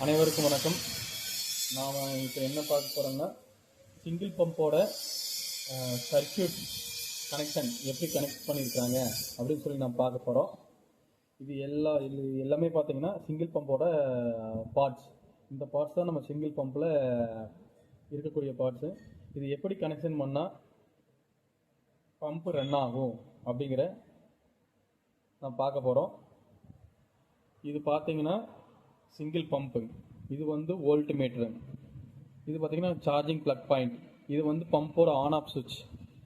அனைவருக்கும் வணக்கம். நாம் இப்போ என்ன பார்க்க போகிறோம்னா சிங்கிள் பம்போட சர்க்யூட் கனெக்ஷன் எப்படி கனெக்ட் பண்ணியிருக்காங்க அப்படின்னு சொல்லி நான் பார்க்க போகிறோம் இது எல்லா இது எல்லாமே பார்த்தீங்கன்னா சிங்கிள் பம்போட பார்ட்ஸ் இந்த பார்ட்ஸ் தான் நம்ம சிங்கிள் பம்பில் இருக்கக்கூடிய பார்ட்ஸு இது எப்படி கனெக்ஷன் பண்ணால் பம்ப் ரன் ஆகும் அப்படிங்கிற நான் பார்க்க போகிறோம் இது பார்த்தீங்கன்னா சிங்கிள் பம்பு இது வந்து வோல்ட் மீட்ரு இது பார்த்திங்கன்னா சார்ஜிங் ப்ளக் பாயிண்ட் இது வந்து பம்போட ஆன் ஆஃப் சுவிட்ச்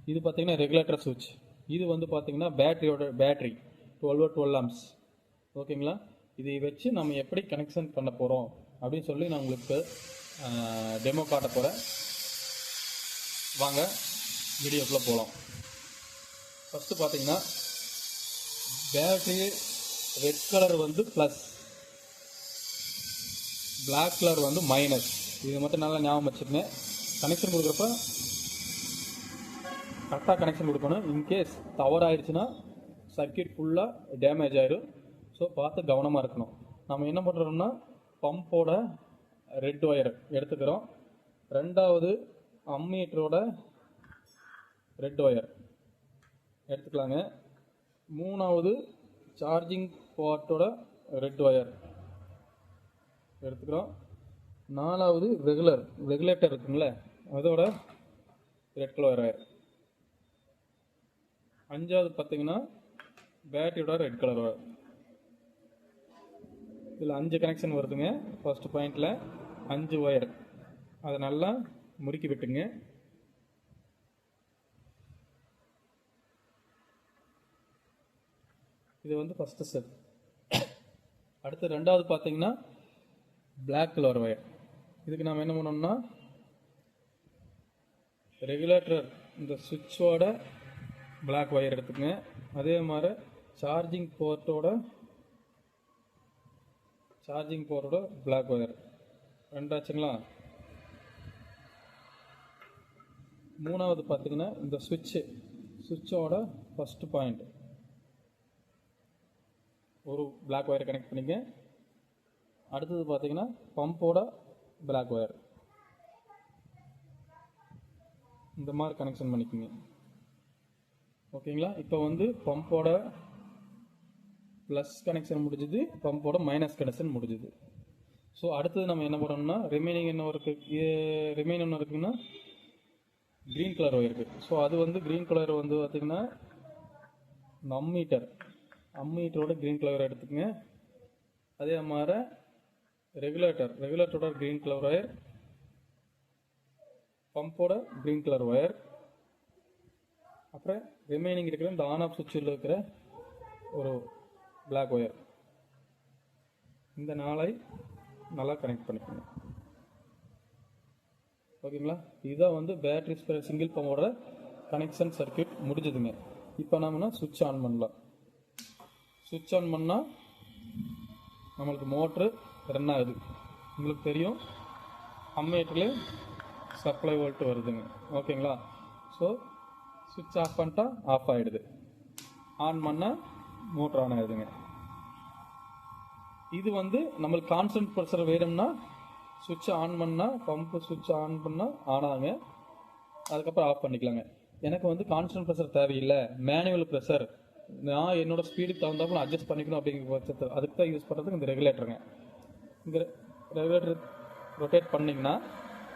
இது பார்த்தீங்கன்னா ரெகுலேட்டர் சுவிட்ச் இது வந்து பார்த்திங்கன்னா பேட்டரியோட பேட்டரி டுவெல் டுவெல் ஆம்ஸ் ஓகேங்களா இதை வச்சு நம்ம எப்படி கனெக்ஷன் பண்ண போகிறோம் அப்படின்னு சொல்லி நான் உங்களுக்கு டெமோ காட்ட போகிறேன் வாங்க வீடியோக்குள்ளே போகலாம் ஃபஸ்ட்டு பார்த்தீங்கன்னா பேட்டரி ரெட் கலர் வந்து ப்ளஸ் பிளாக் கலர் வந்து மைனஸ் இது மட்டும் நல்லா ஞாபகம் வச்சுருந்தேன் கனெக்ஷன் கொடுக்குறப்ப கரெக்டாக கனெக்ஷன் கொடுக்கணும். இன்கேஸ் தவறு ஆயிடுச்சுன்னா சர்க்கியூட் ஃபுல்லாக டேமேஜ் ஆயிடும். ஸோ பார்த்து கவனமாக இருக்கணும். நம்ம என்ன பண்ணுறோம்னா பம்போட ரெட் ஒயர் எடுத்துக்கிறோம். ரெண்டாவது அம்மீட்டரோட ரெட் ஒயர் எடுத்துக்கலாங்க. மூணாவது சார்ஜிங் போர்ட்டோட ரெட் ஒயர் எடுத்துக்கிறோம். நாலாவது ரெகுலர் ரெகுலேட்டர் இருக்குங்களே அதோட ரெட் கலர் ஒயர் அஞ்சாவது பார்த்தீங்கன்னா பேட்டரியோட ரெட் கலர் ஒயர் இதில் அஞ்சு கனெக்ஷன் வருதுங்க ஃபர்ஸ்ட் பாயிண்டில் அஞ்சு ஒயர் அதை நல்லா முறுக்கி விட்டுங்க. இது வந்து ஃபஸ்ட்டு செட் அடுத்து ரெண்டாவது பார்த்தீங்கன்னா பிளாக் கலர் ஒயர் இதுக்கு நாம் என்ன பண்ணோம்னா ரெகுலேட்டர் இந்த சுவிட்சோட பிளாக் ஒயர் எடுத்துக்கங்க. அதே மாதிரி சார்ஜிங் போர்ட்டோட சார்ஜிங் போர்ட்டோட பிளாக் ஒயர் ரெண்டாச்சுங்களா மூணாவது பார்த்தீங்கன்னா இந்த சுவிட்சு சுவிட்சோட ஃபஸ்ட்டு பாயிண்ட் ஒரு பிளாக் ஒயர் கனெக்ட் பண்ணிங்க அடுத்தது பார்த்தீங்கன்னா பம்போட பிளாக் ஒயர் இந்த மாதிரி கனெக்ஷன் பண்ணிக்கோங்க. ஓகேங்களா? இப்போ வந்து பம்போட ப்ளஸ் கனெக்ஷன் முடிஞ்சுது பம்போட மைனஸ் கனெக்ஷன் முடிஞ்சுது. ஸோ அடுத்தது நம்ம என்ன பண்ணோம்னா ரிமைனிங் என்ன இருக்குது ரிமைன் என்ன இருக்குன்னா க்ரீன் கலர் ஒயர் இருக்குது ஸோ அது வந்து க்ரீன் கலர் வந்து பார்த்திங்கன்னா நம்மீட்டர் அம்மீட்டரோட க்ரீன் கலர் எடுத்துக்கங்க. அதே மாதிரி ரெகுலேட்டர் ரெகுலேட்டரோட க்ரீன் கலர் ஒயர் பம்போட க்ரீன் கலர் ஒயர் அப்புறம் ரிமைனிங் இருக்கிற இந்த ஆன் ஆஃப் சுவிட்சில் இருக்கிற ஒரு பிளாக் ஒயர் இந்த நாளை நல்லா கனெக்ட் பண்ணிக்கோங்க. ஓகேங்களா? இதுதான் வந்து பேட்டரி ஸ்பேர் சிங்கிள் பம்போட கனெக்ஷன் சர்க்கியூட் முடிஞ்சதுங்க. இப்போ நம்மனா சுவிட்ச் ஆன் பண்ணலாம்? சுவிட்ச் ஆன் பண்ணால் நம்மளுக்கு மோட்ரு ரன் ஆகுது உங்களுக்கு தெரியும் அம்மேட்டில் சப்ளை வோல்ட் வருதுங்க. ஓகேங்களா? ஸோ சுவிட்ச் ஆஃப் பண்ணிட்டா ஆஃப் ஆகிடுது ஆன் பண்ணால் மோட்டர் ஆன் ஆகிடுதுங்க இது வந்து நம்மளுக்கு கான்ஸ்டன்ட் ப்ரெஷர் வேணும்னா சுவிட்ச் ஆன் பண்ணால் பம்பு சுவிட்ச் ஆன் பண்ணால் ஆன் ஆகுங்க. அதுக்கப்புறம் ஆஃப் பண்ணிக்கலாங்க. எனக்கு வந்து கான்ஸ்டன்ட் ப்ரெஷர் தேவையில்லை. மேனுவல் ப்ரெஷர் நான் என்னோட ஸ்பீடுக்கு தகுந்தாப்புல அட்ஜஸ்ட் பண்ணிக்கணும் அப்படிங்கிற பட்சத்தில் அதுக்கு தான் யூஸ் பண்ணுறதுக்கு இந்த ரெகுலேட்டருங்க இந்த ரெகுலேட்டர் ரொட்டேட் பண்ணிங்கன்னா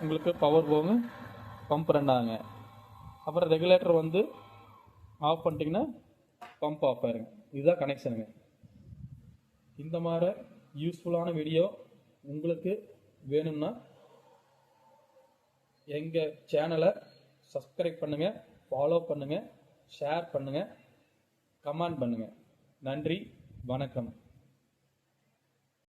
உங்களுக்கு பவர் போங்க பம்ப் ரன் ஆகுங்க. அப்புறம் ரெகுலேட்டர் வந்து ஆஃப் பண்ணிட்டீங்கன்னா பம்ப் ஆஃப் ஆயிருங்க. இதுதான் கனெக்ஷனுங்க இந்த மாதிரி யூஸ்ஃபுல்லான வீடியோ உங்களுக்கு வேணும்னா எங்கள் சேனலை சப்ஸ்கிரைப் பண்ணுங்கள் ஃபாலோ பண்ணுங்கள் ஷேர் பண்ணுங்கள் கமெண்ட் பண்ணுங்கள் நன்றி வணக்கம்.